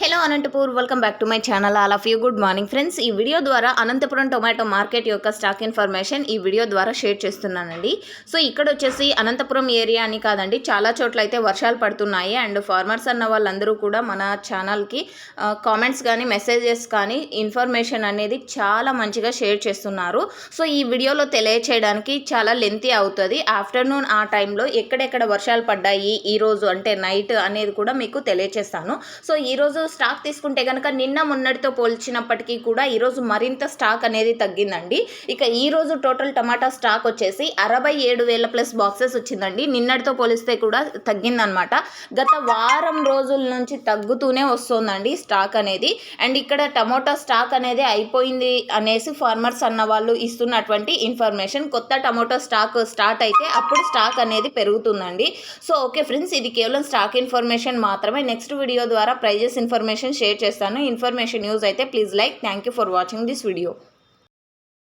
Hello Anantapur welcome back to my channel all of you good morning friends ఈ video ద్వారా Anantapuram tomato market యొక్క stock information ఈ video ద్వారా share చేస్తున్నానండి. So ఇక్కడ వచ్చేసి అనంతపురం ఏరియా అని కాదండి చాలా చోట్ల అయితే వర్షాలు పడుతున్నాయి. అండ్ ఫార్మర్స్ అన్న వాళ్ళందరూ కూడా మన ఛానల్కి కామెంట్స్ కానీ మెసేజెస్ కానీ ఇన్ఫర్మేషన్ అనేది చాలా మంచిగా షేర్ చేస్తున్నారు. సో ఈ వీడియోలో తెలియచేయడానికి చాలా లెంతీ అవుతుంది. ఆఫ్టర్నూన్ ఆ టైంలో ఎక్కడెక్కడ వర్షాలు పడ్డాయి ఈరోజు అంటే నైట్ అనేది కూడా మీకు తెలియచేస్తాను. సో ఈరోజు స్టాక్ తీసుకుంటే కనుక నిన్న మొన్నటితో పోల్చినప్పటికీ కూడా ఈరోజు మరింత స్టాక్ అనేది తగ్గిందండి. ఇక ఈరోజు టోటల్ టమాటా స్టాక్ వచ్చేసి అరవై ఏడు వేల ప్లస్ బాక్సెస్ వచ్చిందండి. నిన్నటితో పోలిస్తే కూడా తగ్గిందనమాట గత వారం రోజుల నుంచి తగ్గుతూనే వస్తుందండి స్టాక్ అనేది. అండ్ ఇక్కడ టమోటా స్టాక్ అనేది అయిపోయింది అనేసి ఫార్మర్స్ అన్న వాళ్ళు ఇస్తున్నటువంటి ఇన్ఫర్మేషన్ కొత్త టమోటా స్టాక్ స్టార్ట్ అయితే అప్పుడు స్టాక్ అనేది పెరుగుతుందండి. సో ఓకే ఫ్రెండ్స్ ఇది కేవలం స్టాక్ ఇన్ఫర్మేషన్ మాత్రమే. నెక్స్ట్ వీడియో ద్వారా ప్రైజెస్ ఇన్ఫర్మేషన్ షేర్ చేస్తాను. ఇన్ఫర్మేషన్ యూజ్ అయితే please like. Thank you for watching this video.